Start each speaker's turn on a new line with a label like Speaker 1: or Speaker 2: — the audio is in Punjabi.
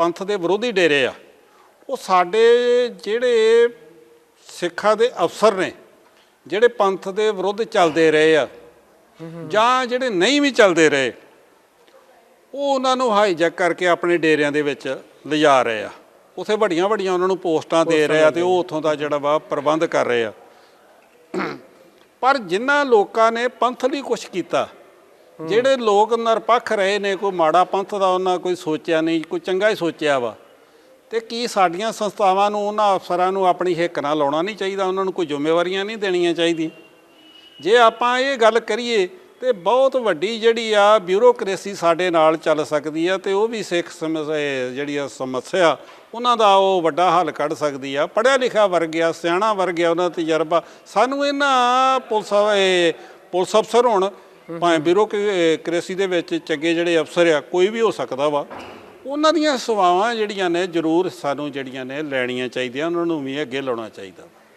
Speaker 1: ਪੰਥ ਦੇ ਵਿਰੋਧੀ ਡੇਰੇ ਆ। ਉਹ ਸਾਡੇ ਜਿਹੜੇ ਸਿੱਖਾਂ ਦੇ ਅਫਸਰ ਨੇ, ਜਿਹੜੇ ਪੰਥ ਦੇ ਵਿਰੁੱਧ ਚੱਲਦੇ ਰਹੇ ਆ ਜਾਂ ਜਿਹੜੇ ਨਹੀਂ ਵੀ ਚੱਲਦੇ ਰਹੇ, ਉਹ ਉਹਨਾਂ ਨੂੰ ਹਾਈਜੈਕ ਕਰਕੇ ਆਪਣੇ ਡੇਰਿਆਂ ਦੇ ਵਿੱਚ ਲਿਜਾ ਰਹੇ ਆ। ਉਥੇ ਵੱਡੀਆਂ ਵੱਡੀਆਂ ਉਹਨਾਂ ਨੂੰ ਪੋਸਟਾਂ ਦੇ ਰਹੇ ਆ ਤੇ ਉਹ ਉਥੋਂ ਦਾ ਜਿਹੜਾ ਵਾ ਪ੍ਰਬੰਧ ਕਰ ਰਹੇ ਆ। ਪਰ ਜਿਨ੍ਹਾਂ ਲੋਕਾਂ ਨੇ ਪੰਥ ਲਈ ਕੁਝ ਕੀਤਾ ਜਿਹੜੇ ਲੋਕ ਨਿਰਪੱਖ ਰਹੇ ਨੇ, ਕੋਈ ਮਾੜਾ ਪੰਥ ਦਾ ਉਹਨਾਂ ਕੋਈ ਸੋਚਿਆ ਨਹੀਂ, ਕੋਈ ਚੰਗਾ ਹੀ ਸੋਚਿਆ ਵਾ, ਤੇ ਕੀ ਸਾਡੀਆਂ ਸੰਸਥਾਵਾਂ ਨੂੰ, ਉਹਨਾਂ ਅਫਸਰਾਂ ਨੂੰ ਆਪਣੀ ਹਿੱਕ ਨਾਲ ਲਾਉਣਾ ਨਹੀਂ ਚਾਹੀਦਾ? ਉਹਨਾਂ ਨੂੰ ਕੋਈ ਜ਼ਿੰਮੇਵਾਰੀਆਂ ਨਹੀਂ ਦੇਣੀਆਂ ਚਾਹੀਦੀਆਂ? ਜੇ ਆਪਾਂ ਇਹ ਗੱਲ ਕਰੀਏ, ਤੇ ਬਹੁਤ ਵੱਡੀ ਜਿਹੜੀ ਆ ਬਿਊਰੋਕ੍ਰੇਸੀ ਸਾਡੇ ਨਾਲ ਚੱਲ ਸਕਦੀ ਆ, ਤੇ ਉਹ ਵੀ ਸਿੱਖ ਸਮੱਸਿਆ ਜਿਹੜੀ ਆ ਸਮੱਸਿਆ, ਉਹਨਾਂ ਦਾ ਉਹ ਵੱਡਾ ਹੱਲ ਕੱਢ ਸਕਦੀ ਆ। ਪੜਿਆ ਲਿਖਿਆ ਵਰਗ ਆ, ਸਿਆਣਾ ਵਰਗ ਆ, ਉਹਨਾਂ ਦਾ ਤਜਰਬਾ, ਸਾਨੂੰ ਇਹਨਾਂ ਪੁਲਿਸ ਪੁਲਿਸ ਅਫਸਰ ਹੋਣ ਭਾਵੇਂ ਬਿਊਰੋਕ੍ਰੇਸੀ ਦੇ ਵਿੱਚ ਚੰਗੇ ਜਿਹੜੇ ਅਫਸਰ ਆ, ਕੋਈ ਵੀ ਹੋ ਸਕਦਾ ਵਾ, ਉਹਨਾਂ ਦੀਆਂ ਸੇਵਾਵਾਂ ਜਿਹੜੀਆਂ ਨੇ ਜ਼ਰੂਰ ਸਾਨੂੰ ਜਿਹੜੀਆਂ ਨੇ ਲੈਣੀਆਂ ਚਾਹੀਦੀਆਂ, ਉਹਨਾਂ ਨੂੰ ਵੀ ਅੱਗੇ ਲਾਉਣਾ ਚਾਹੀਦਾ